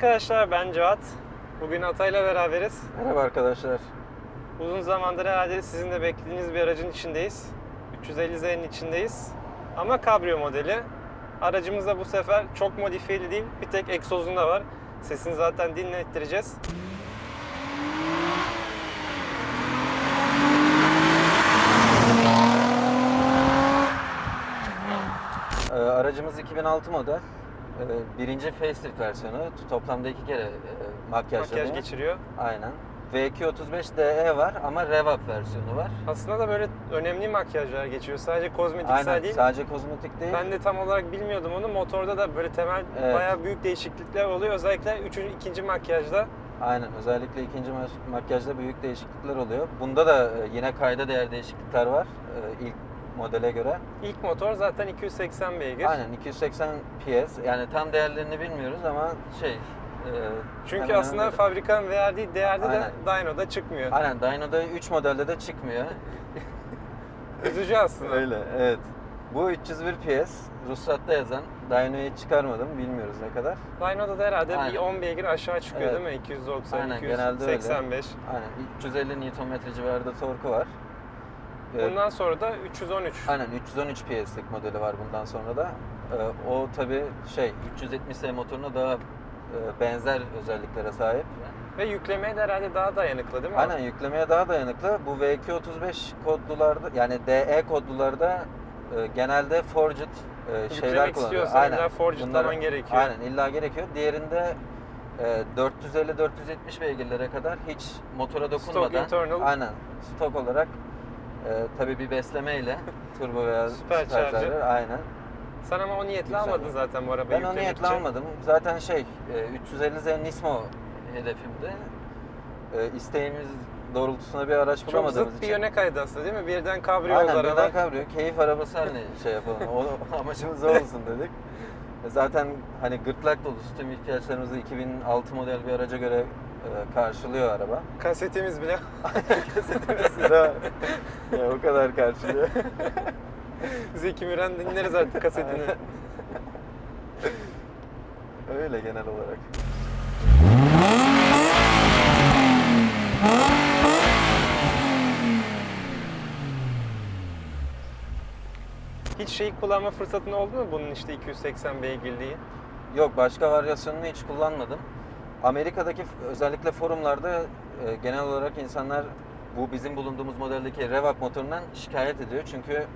arkadaşlar ben Cevat. Bugün Atay'la beraberiz. Merhaba arkadaşlar. Uzun zamandır herhalde sizin de beklediğiniz bir aracın içindeyiz. 350Z'nin içindeyiz. Ama kabrio modeli. Aracımız da bu sefer çok modifiyeli değil. Bir tek egzozunda var. Sesini zaten dinlettireceğiz. Ee, aracımız 2006 model. Ee, birinci facelift versiyonu. Toplamda iki kere e, makyajlanıyor. Makyaj geçiriyor. Aynen. V235 DE var ama Revap versiyonu var. Aslında da böyle önemli makyajlar geçiyor. Sadece kozmetiksel Aynen. değil. Sadece kozmetik değil. Ben de tam olarak bilmiyordum onu. Motorda da böyle temel Evet. bayağı büyük değişiklikler oluyor. Özellikle üçüncü, ikinci makyajda. Aynen. Özellikle ikinci ma- makyajda büyük değişiklikler oluyor. Bunda da e, yine kayda değer değişiklikler var. e, ilk modele göre. İlk motor zaten 280 beygir. Aynen 280 PS. Yani tam değerlerini bilmiyoruz ama şey. e, Çünkü aslında hemen- fabrikanın verdiği değerde Aynen. de dyno'da çıkmıyor. Aynen Dyno'da 3 modelde de çıkmıyor. Üzücü aslında. Öyle evet. Bu 301 PS. Ruhsatta yazan. Dyno'yu çıkarmadım. Bilmiyoruz ne kadar. Dyno'da da herhalde bir Aynen. 10 beygir aşağı çıkıyor Evet. değil mi? 290, Aynen, genelde öyle. 285. Aynen 350 Nm civarında torku var. Ee, Bundan sonra da 313. Aynen 313 PS'lik modeli var bundan sonra da. Ee, o tabi şey 370S motoruna daha e, benzer özelliklere sahip. Ve yüklemeye de herhalde daha dayanıklı değil mi? Aynen yüklemeye daha dayanıklı. Bu V235 kodlularda yani DE kodlularda e, genelde forged e, şeyler Yüklemek kullanılıyor. istiyorsan illa forgedlaman gerekiyor. Aynen illa gerekiyor. Diğerinde e, 450-470 beygirlere kadar hiç motora dokunmadan internal. aynen stok olarak e, tabii bir beslemeyle turbo veya Supercharger. aynen. Sen ama o niyetle Güzel. almadın zaten bu arabayı Ben o yüklemek niyetle için. almadım. Zaten şey e, 350Z Nismo hedefimde. E, isteğimiz doğrultusunda bir araç Çok bulamadığımız zıt bir için. yöne kaydı aslında değil mi? Birden kabrio Aynen oldu birden araba. kabriyo. Keyif arabası haline şey yapalım. O amacımız o olsun dedik. E, Zaten hani gırtlak dolusu tüm ihtiyaçlarımızı 2006 model bir araca göre e, karşılıyor araba. Kasetimiz bile. Kasetimiz de ya, o kadar karşılıyor. Zeki Müren dinleriz artık kasetini. Öyle genel olarak. Hiç şeyi kullanma fırsatın oldu mu bunun işte 280 beygirliği? Yok başka varyasyonunu hiç kullanmadım. Amerika'daki özellikle forumlarda e, genel olarak insanlar bu bizim bulunduğumuz modeldeki Revap motorundan şikayet ediyor. Çünkü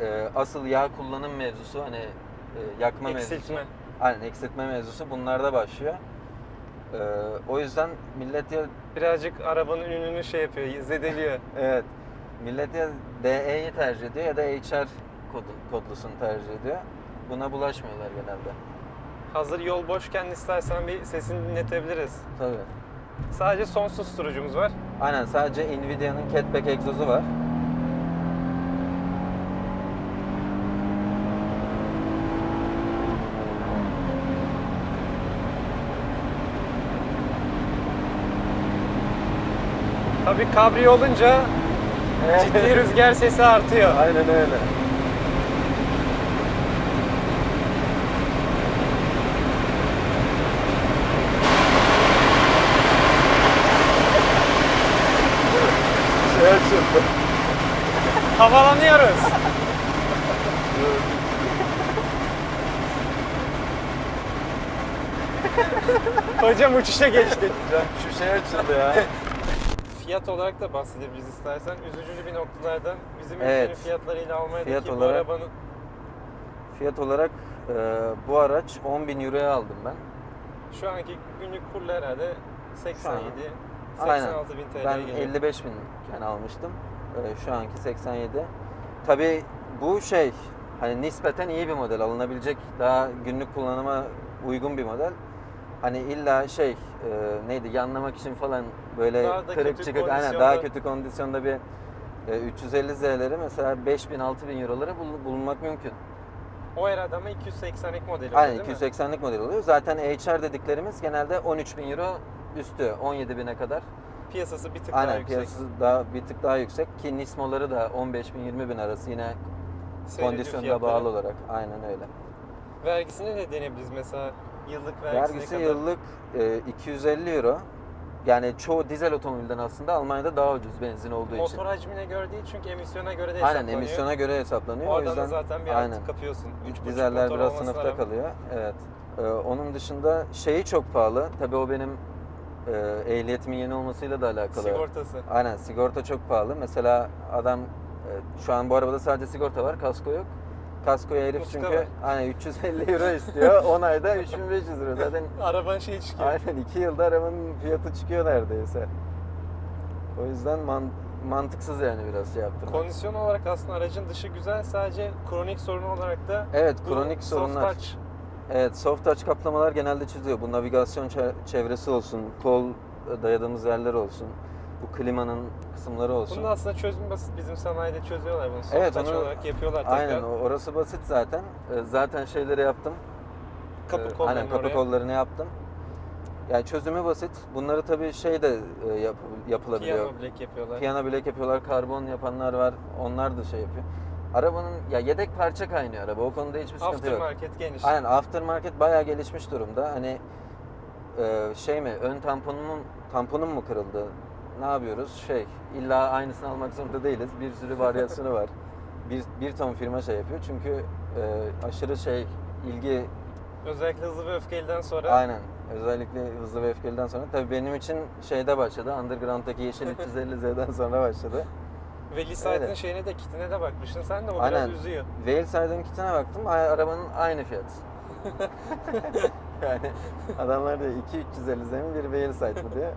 e, asıl yağ kullanım mevzusu hani e, yakma mevzusu. Eksiltme. Aynen eksiltme mevzusu bunlarda başlıyor. E, o yüzden millet ya Birazcık arabanın ününü şey yapıyor, zedeliyor. evet millet ya DE'yi tercih ediyor ya da HR kodu, kodlusunu tercih ediyor. Buna bulaşmıyorlar genelde. Hazır yol boşken istersen bir sesini dinletebiliriz. Tabii. Sadece son susturucumuz var. Aynen sadece Nvidia'nın Catback egzozu var. Tabii kabrio olunca ciddi rüzgar sesi artıyor. Aynen öyle. Şey açıldı. Havalanıyoruz. Hocam uçuşa geçtik. Şu şey açıldı ya. Fiyat olarak da bahsedebiliriz istersen. Üzücü bir noktalardan bizim Evet. ülkenin fiyatlarıyla Almanya'daki Fiyat bu olarak- arabanın Fiyat olarak e, bu araç 10.000 euroya aldım ben. şu anki günlük kurla herhalde 87 Aynen. 86 bin TL'ye Ben geliyor. 55 bin yani almıştım. E, şu anki 87. Tabii bu şey hani nispeten iyi bir model alınabilecek daha günlük kullanıma uygun bir model. Hani illa şey e, neydi yanlamak için falan böyle Daha da kırık kötü çıkık aynen kondisyonda- daha kötü kondisyonda bir e, 350 Z'leri mesela 5000 6000 eurolara bul- bulunmak mümkün. O herhalde ama 280'lik modeli Aynen değil mi? 280'lik model oluyor. Zaten HR dediklerimiz genelde 13.000 euro üstü 17.000'e kadar. Piyasası bir tık daha Aynen yüksek. piyasası daha bir tık daha yüksek ki Nismo'ları da 15 bin 20 bin arası yine Seyirci kondisyonda fiyatları. bağlı olarak. Aynen öyle. Vergisini ne denebiliriz mesela? Yıllık vergisi, Vergisi ne kadar? yıllık e, 250 euro. Yani çoğu dizel otomobilden aslında Almanya'da daha ucuz benzin olduğu için. Motor hacmine göre değil çünkü emisyona göre de Aynen hesaplanıyor. emisyona göre hesaplanıyor. o Oradan yüzden da zaten bir aynen. artı kapıyorsun. Üç buçuk Dizeller motor biraz olmasına sınıfta rağmen. kalıyor. Evet. Ee, onun dışında şeyi çok pahalı. Tabii o benim e, ehliyetimin yeni olmasıyla da alakalı. Sigortası. Aynen sigorta çok pahalı. Mesela adam e, şu an bu arabada sadece sigorta var, kasko yok. Kaskoya herif Muska çünkü var. aynen 350 euro istiyor. 10 ayda 3500 euro. Zaten Araban şey çıkıyor. aynen 2 yılda arabanın fiyatı çıkıyor neredeyse. O yüzden man- mantıksız yani biraz şey yaptım. Kondisyon olarak aslında aracın dışı güzel. Sadece kronik sorunu olarak da Evet, kronik soft sorunlar. touch. Evet, soft touch kaplamalar genelde çiziyor. Bu navigasyon çe- çevresi olsun, kol dayadığımız yerler olsun, bu klimanın kısımları olsun. Bunun aslında çözümü basit. Bizim sanayide çözüyorlar bunu. Soft Evet, touch onu- olarak yapıyorlar tekrar. Aynen, orası basit zaten. Ee, Zaten şeyleri yaptım. Kapı Ee, kollarını Aynen, kapı oraya. kollarını yaptım. Yani çözümü basit. Bunları tabii şey de e, yap- yapılabiliyor. Piyano black yapıyorlar. Piyano bilek yapıyorlar, karbon yapanlar var. Onlar da şey yapıyor. Arabanın ya yedek parça kaynıyor araba. O konuda hiçbir sıkıntı yok. Aftermarket geniş. Aynen aftermarket bayağı gelişmiş durumda. Hani e, şey mi ön tamponum tamponum mu kırıldı? Ne yapıyoruz? Şey illa aynısını almak zorunda değiliz. Bir sürü varyasyonu var. Bir, bir ton firma şey yapıyor. Çünkü e, aşırı şey ilgi Özellikle hızlı ve öfkeliden sonra aynen özellikle hızlı ve öfkeliden sonra tabii benim için şeyde başladı. Underground'daki Yeşil 350Z'den sonra başladı. Ve Lisight'ın Öyle. şeyine de kitine de bakmışsın. Sen de o Aynen. biraz üzüyor. Veilside'ın kitine baktım. Arabanın aynı fiyat. yani adamlar diyor 2 350 mi bir Veilside mı diye.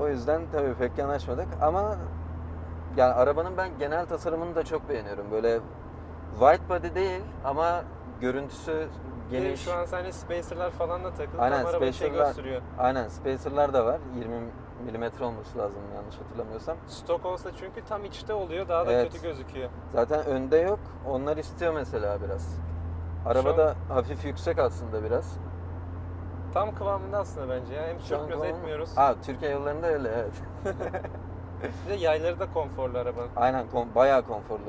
O yüzden tabii pek yanaşmadık ama yani arabanın ben genel tasarımını da çok beğeniyorum. Böyle white body değil ama görüntüsü geniş. şu an seninle spacerlar falan da takılı. Aynen, Tam araba şey gösteriyor. Aynen spacerlar da var. 20 milimetre olması lazım yanlış hatırlamıyorsam. Stok olsa çünkü tam içte oluyor. Daha da Evet. kötü gözüküyor. Zaten önde yok. Onlar istiyor mesela biraz. Araba an- da hafif yüksek aslında biraz. Tam kıvamında aslında bence ya. Hem Şu an sürtmüyoruz kullanım- etmiyoruz. Aa, Türkiye yollarında öyle evet. Bir de yayları da konforlu arabanın. Aynen kon- bayağı konforlu.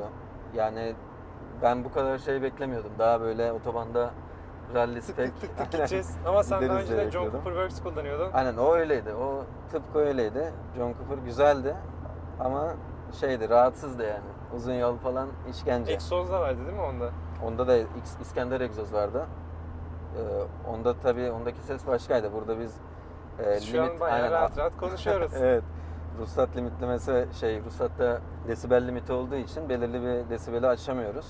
Yani ben bu kadar şey beklemiyordum. Daha böyle otobanda rally spec. Tık tık tık gideceğiz. Ama sen daha Gideriz önce de John bekliyordum. Cooper Works kullanıyordun. Aynen o öyleydi. O tıpkı öyleydi. John Cooper güzeldi ama şeydi rahatsızdı yani. Uzun yol falan işkence. Egzoz da vardı değil mi onda? Onda da X- İskender egzoz vardı. Ee, onda tabii ondaki ses başkaydı. Burada biz e, Şu an bayağı aynen, rahat rahat konuşuyoruz. Evet. Ruhsat limitlemesi şey ruhsatta desibel limiti olduğu için belirli bir desibeli aşamıyoruz.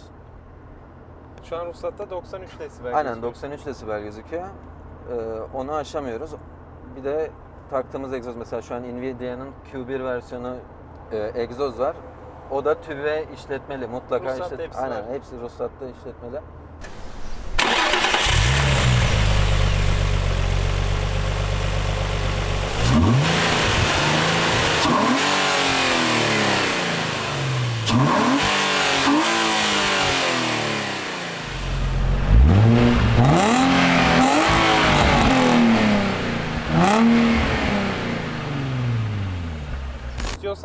Şu an ruhsatta 93 desibel Aynen gözüküyor. 93 desibel gözüküyor. Ee, onu aşamıyoruz. Bir de taktığımız egzoz mesela şu an Nvidia'nın Q1 versiyonu e, egzoz var. O da TÜV'e işletmeli mutlaka Ruhsatta işlet. hepsi Aynen var. hepsi ruhsatta işletmeli.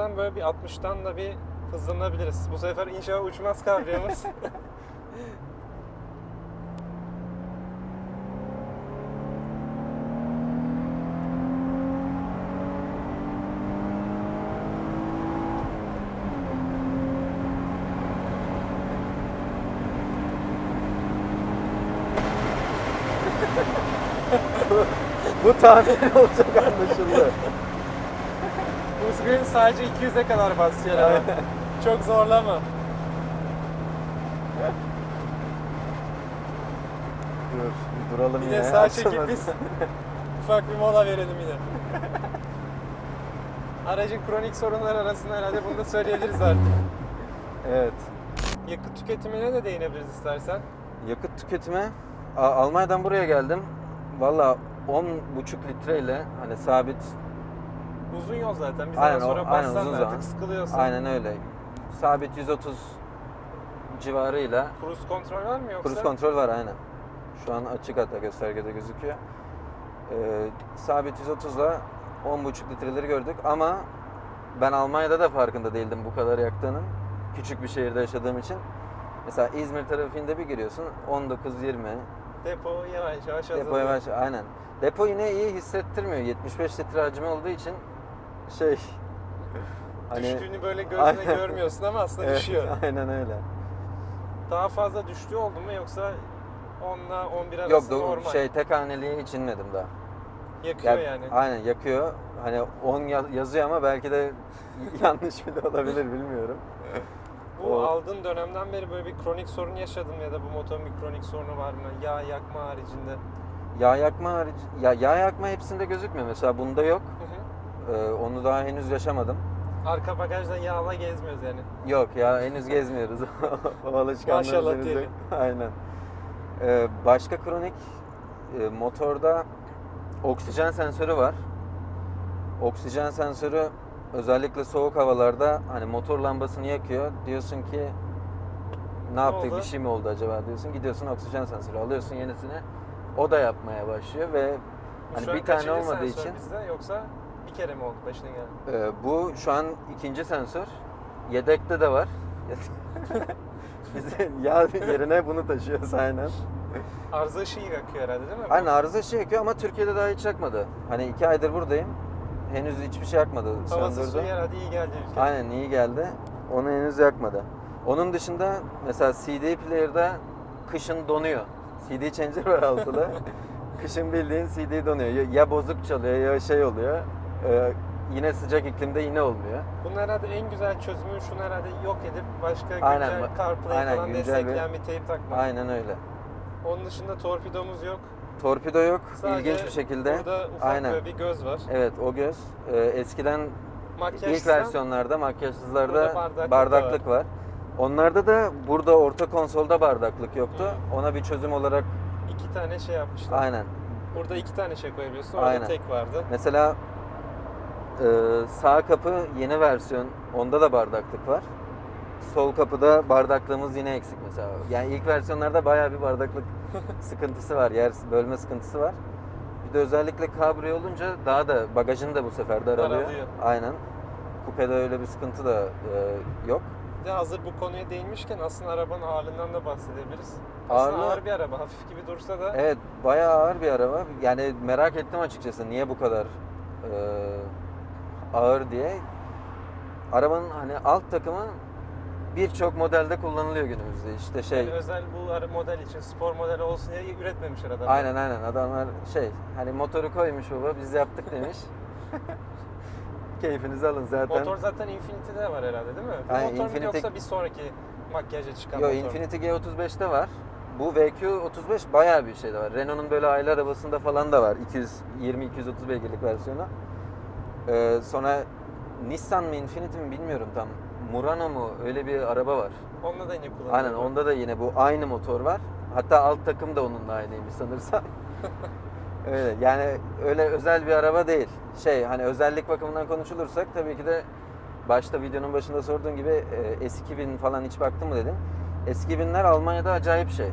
İstiyorsan böyle bir 60'tan da bir hızlanabiliriz. Bu sefer inşallah uçmaz kabriyomuz. Bu tahmin olacak anlaşıldı. Screen sadece 200'e kadar basıyor abi. Çok zorlama. Dur, duralım yine. de sağ çekip biz ufak bir mola verelim yine. Aracın kronik sorunları arasında herhalde bunu da söyleyebiliriz artık. Evet. Yakıt tüketimine de değinebiliriz istersen. Yakıt tüketimi A- Almanya'dan buraya geldim. Valla 10,5 litreyle hani sabit Uzun yol zaten. Bir Aynen, zaman o- sonra aynen, uzun da zaman. artık sıkılıyorsun. aynen öyle. Sabit 130 civarıyla Cruise kontrol var mı yoksa? Cruise kontrol var aynen. Şu an açık hatta göstergede gözüküyor. Ee, sabit 130'la 10,5 litreleri gördük ama ben Almanya'da da farkında değildim bu kadar yaktığının. Küçük bir şehirde yaşadığım için. Mesela İzmir trafiğinde bir giriyorsun 19-20 Depo yavaş yavaş azalıyor. Depo yavaş aynen. Depo yine iyi hissettirmiyor. 75 litre hacmi olduğu için şey hani Düştüğünü böyle gözle görmüyorsun ama aslında Evet, düşüyor. Aynen öyle. Daha fazla düştüğü oldu mu yoksa 10 ile 11 arası Yok normal. şey tek haneliğe hiç inmedim daha. Yakıyor Ya- yani. Aynen yakıyor. Hani 10 ya- yazıyor ama belki de yanlış bile olabilir bilmiyorum. Bu o- aldığın dönemden beri böyle bir kronik sorun yaşadın ya da bu motorun bir kronik sorunu var mı? Yağ yakma haricinde. Yağ yakma harici, ya yağ yakma hepsinde gözükmüyor. Mesela bunda yok. Hı hı. Ee, onu daha henüz yaşamadım. Arka bagajda yağla gezmiyoruz yani. Yok ya henüz gezmiyoruz. o alışkanlığımız Maşallah henüz diyelim. yok. Aynen. Ee, başka kronik e, motorda oksijen sensörü var. Oksijen sensörü özellikle soğuk havalarda hani motor lambasını yakıyor. Diyorsun ki ne yaptık oldu? bir şey mi oldu acaba diyorsun. Gidiyorsun oksijen sensörü alıyorsun yenisini. O da yapmaya başlıyor ve Bu Hani şu an bir tane kaçıncı olmadığı sensör için- bizde yoksa bir kere mi oldu başına geldi? Ee, bu şu an ikinci sensör. Yedekte de var. Biz yağ yerine bunu taşıyoruz aynen. Arıza ışığı yakıyor herhalde değil mi? Aynen arıza şey yakıyor ama Türkiye'de daha hiç yakmadı. Hani iki aydır buradayım. Henüz hiçbir şey yakmadı. Havası suyu herhalde iyi geldi ülkeye. Aynen iyi geldi. Onu henüz yakmadı. Onun dışında mesela CD player'da kışın donuyor. CD changer var altında. kışın bildiğin CD donuyor. Ya bozuk çalıyor ya şey oluyor. Ee, yine sıcak iklimde yine olmuyor. Bunun herhalde en güzel çözümü şunu herhalde yok edip başka Aynen, güncel bak- CarPlay aynen, falan güncel destekleyen bir teyp takmak. Aynen öyle. Onun dışında torpidomuz yok. Torpido yok. Sadece İlginç bir şekilde. Burada ufak Aynen. böyle bir göz var. Evet o göz. Ee, eskiden Makyaj ilk versiyonlarda makyajsızlarda bardaklık bardaklık, da var. Onlarda da burada orta konsolda bardaklık yoktu. Hı. Ona bir çözüm olarak iki tane şey yapmışlar. aynen. Burada iki tane şey koyabiliyorsun. Orada Aynen. tek vardı. Mesela e, sağ kapı yeni versiyon. Onda da bardaklık var. Sol kapıda bardaklığımız yine eksik mesela. Yani ilk versiyonlarda bayağı bir bardaklık sıkıntısı var. Yer bölme sıkıntısı var. Bir de özellikle kabrio olunca daha da bagajını da bu sefer daralıyor. Daralıyor. Aynen. Kupede öyle bir sıkıntı da e, yok. Bir de hazır bu konuya değinmişken aslında arabanın ağırlığından da bahsedebiliriz. Aslında Ağırlığı- ağır bir araba. Hafif gibi dursa da Evet, bayağı ağır bir araba. Yani merak ettim açıkçası niye bu kadar e, ağır diye. Arabanın hani alt takımı birçok modelde kullanılıyor günümüzde. İşte şey, yani özel bu model için spor modeli olsun diye üretmemişler adamlar. aynen aynen adamlar şey, hani motoru koymuş baba biz yaptık demiş. Keyfinizi alın zaten. Motor zaten Infinity'de var herhalde değil mi? Aynen, motor mu Infiniti- yoksa bir sonraki makyaja çıkan Yo, motor mu? Infiniti G35'te var. Bu VQ35 bayağı bir şey de var. Renault'un böyle aile arabasında falan da var. 220-230 beygirlik versiyonu. Ee, sonra Nissan mı Infiniti mi bilmiyorum tam. Murano mu öyle bir araba var. Onunla da yine kullanılıyor. Aynen onda da yine bu aynı motor var. Hatta alt takım da onunla aynıymış sanırsam. öyle yani öyle özel bir araba değil. Şey hani özellik bakımından konuşulursak tabii ki de başta videonun başında sorduğun gibi e, S2000 falan hiç baktın mı dedin. S2000'ler Almanya'da acayip şey. E,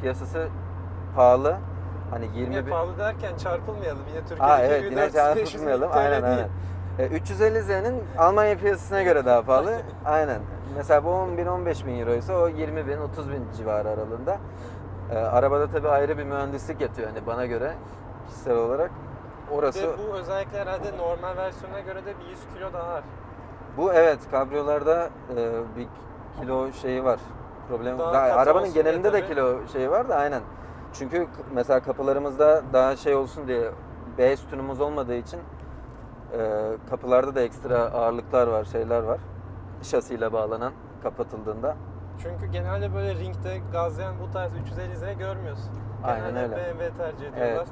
piyasası pahalı. Hani 20 Yine bin... pahalı derken çarpılmayalım. Yine Türkiye'deki Aa evet yine 400-500 bin çarpıtmayalım. TL Aynen değil. aynen. E, 350Z'nin Almanya piyasasına göre daha pahalı. aynen. Mesela bu 10 bin 15 bin euroysa o 20 bin 30 bin civarı aralığında. E, arabada tabii ayrı bir mühendislik yatıyor hani bana göre kişisel olarak. Orası de bu özellikle herhalde normal versiyonuna göre de bir 100 kilo daha ağır. bu evet kabriyolarda e, bir kilo şeyi var. Problem. Daha Daha arabanın genelinde de kilo şeyi var da aynen. Çünkü mesela kapılarımızda daha şey olsun diye B sütunumuz olmadığı için e, kapılarda da ekstra ağırlıklar var, şeyler var. Şasiyle bağlanan kapatıldığında. Çünkü genelde böyle ringde gazlayan bu tarz 350Z görmüyorsun. Aynen Genelde öyle. BMW tercih ediyorlar.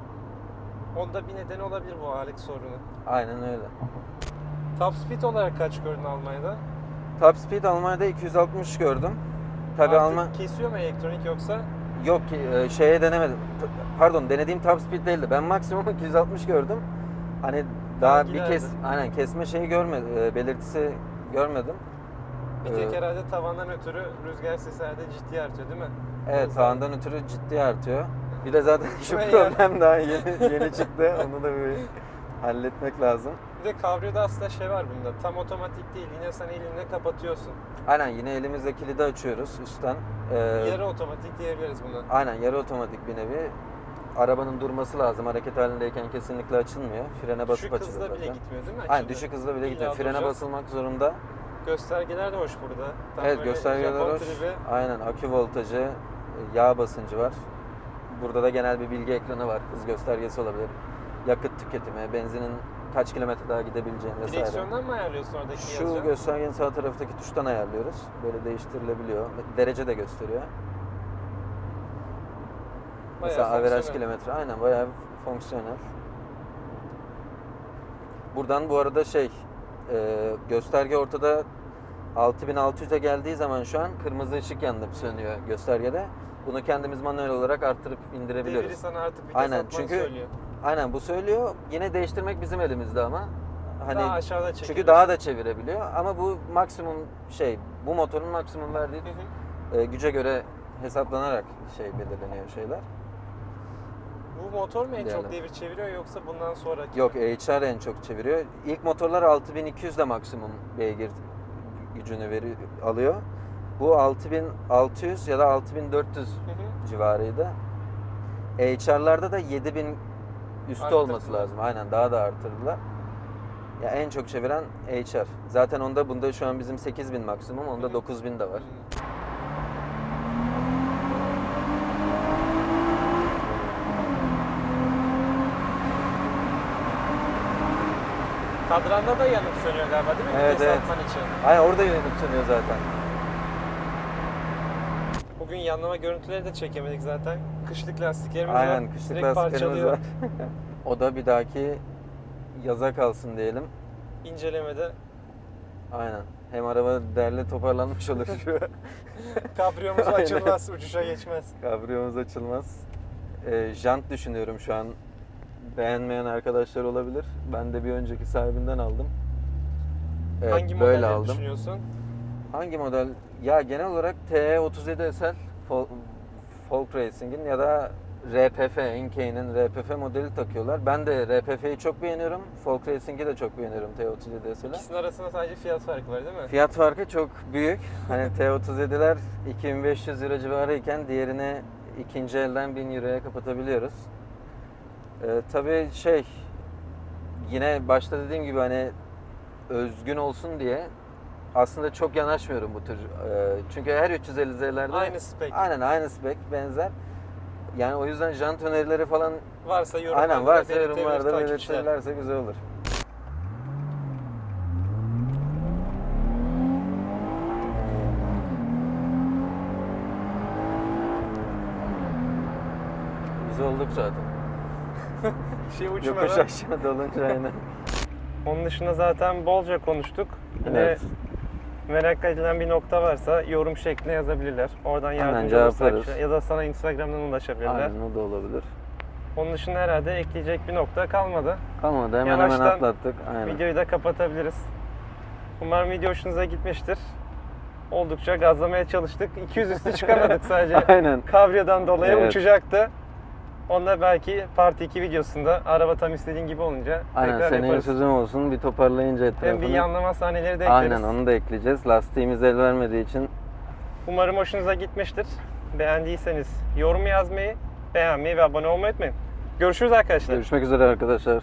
Onda bir nedeni olabilir bu ağırlık sorunu. Aynen öyle. Top speed olarak kaç gördün Almanya'da? Top speed Almanya'da 260 gördüm. Tabii Artık Alman kesiyor mu elektronik yoksa? Yok e, şeye denemedim. T- Pardon denediğim top speed değildi. Ben maksimum 260 gördüm. Hani daha bir giderdi. kes aynen kesme şeyi görmedim, belirtisi görmedim. Bir Ee, tek herhalde tavandan ötürü rüzgar sesi herhalde ciddi artıyor değil mi? Evet tavandan ötürü ciddi artıyor. Bir de zaten şu problem daha yeni yeni çıktı. Onu da bir halletmek lazım. Bir de kabriyoda aslında şey var bunda. Tam otomatik değil. Yine sen elinle kapatıyorsun. Aynen yine elimizle kilidi açıyoruz üstten. Ee, Yarı otomatik diyebiliriz buna. Aynen yarı otomatik bir nevi. Arabanın durması lazım. Hareket halindeyken kesinlikle açılmıyor. Frene basıp Düşük açılıyor hızda bile zaten. gitmiyor değil mi? Aynen Açıldı. düşük hızda bile gitmiyor. Frene duracağız. basılmak zorunda. Göstergeler de hoş burada. Tam evet göstergeler Japon hoş. tribi. Aynen akü voltajı, yağ basıncı var. Burada da genel bir bilgi ekranı var. Hız göstergesi olabilir. Yakıt tüketimi, benzinin kaç kilometre daha gidebileceğini vesaire. Direksiyondan mı ayarlıyorsun oradaki Şu yazıcı? göstergenin sağ taraftaki tuştan ayarlıyoruz. Böyle değiştirilebiliyor. Derece de gösteriyor. Bayağı Mesela averaj kilometre aynen bayağı fonksiyonel. Buradan bu arada şey e, gösterge ortada 6600'e geldiği zaman şu an kırmızı ışık yanıp sönüyor göstergede. Bunu kendimiz manuel olarak arttırıp indirebiliyoruz. Deviri sana artık vites Aynen, atmanı çünkü söylüyor. Aynen bu söylüyor. Yine değiştirmek bizim elimizde ama. Hani Daha aşağıda çünkü çekilir. daha da çevirebiliyor ama bu maksimum şey bu motorun maksimum verdiği Hı hı. e, güce göre hesaplanarak şey belirleniyor şeyler. Bu motor mu en Diyelim. çok devir çeviriyor yoksa bundan sonraki? Yok? HR en çok çeviriyor. İlk motorlar 6200 de maksimum beygir gücünü veri, alıyor. Bu 6600 ya da 6400 Hı hı. civarıydı. HR'larda da 7000 üstü olması lazım. Aynen daha da arttırdılar. Ya en çok çeviren HR. Zaten onda bunda şu an bizim 8000 maksimum, onda hı. 9000 de var. Hmm. Kadranda da yanıp sönüyor galiba değil mi? Evet, Vites evet. atman için. Aynen orada yönelip sönüyor zaten. Bugün yanlama görüntüleri de çekemedik zaten. Kışlık lastiklerimiz var. Aynen kışlık Direkt lastiklerimiz parçalıyor. var. o da bir dahaki yaza kalsın diyelim. İncelemede Aynen. Hem araba derli toparlanmış olur. kabriyomuz Aynen. açılmaz, uçuşa geçmez. Kabriyomuz açılmaz. Ee, jant düşünüyorum şu an. Beğenmeyen arkadaşlar olabilir. Ben de bir önceki sahibinden aldım. Evet, Hangi böyle modelleri aldım. düşünüyorsun? Hangi model? Ya genel olarak TE37 SL Fol- Folk Racing'in ya da RPF, Enkei'nin RPF modeli takıyorlar. Ben de RPF'yi çok beğeniyorum. Folk Racing'i de çok beğeniyorum T37 SL'e. İkisinin arasında sadece fiyat farkı var değil mi? Fiyat farkı çok büyük. Hani T37'ler 2500 lira civarı iken diğerini ikinci elden 1000 euroya kapatabiliyoruz. Ee, tabii şey yine başta dediğim gibi hani özgün olsun diye aslında çok yanaşmıyorum bu tür. e, çünkü her 350Z'lerde Aynı spek. aynen aynı spek benzer. Yani o yüzden jant önerileri falan Varsa yorumlarda aynen varsa belirtebilir yorumlarda takipçiler. belirtirlerse güzel olur. Biz olduk zaten. Şey Yokuş uçmadan. aşağı dolunca aynen. Onun dışında zaten bolca konuştuk. Yine Evet. Merak edilen bir nokta varsa yorum şeklinde yazabilirler. Oradan Aynen, yardımcı cevaplarız. takipçiler. Ya da sana Instagram'dan ulaşabilirler. Aynen o da olabilir. Onun dışında herhalde ekleyecek bir nokta kalmadı. Kalmadı hemen Yavaştan hemen atlattık. Aynen. Videoyu da kapatabiliriz. Umarım video hoşunuza gitmiştir. Oldukça gazlamaya çalıştık. 200 üstü çıkamadık sadece. Aynen. Kabriyodan dolayı Evet. uçacaktı. Onda belki Part 2 videosunda araba tam istediğin gibi olunca Aynen tekrar seneye yaparız. sözüm olsun bir toparlayınca etrafını. Hem bir yanlama sahneleri de ekleriz. Aynen onu da ekleyeceğiz. Lastiğimiz el vermediği için Umarım hoşunuza gitmiştir. Beğendiyseniz yorum yazmayı, beğenmeyi ve abone olmayı unutmayın. Görüşürüz arkadaşlar. görüşmek üzere arkadaşlar.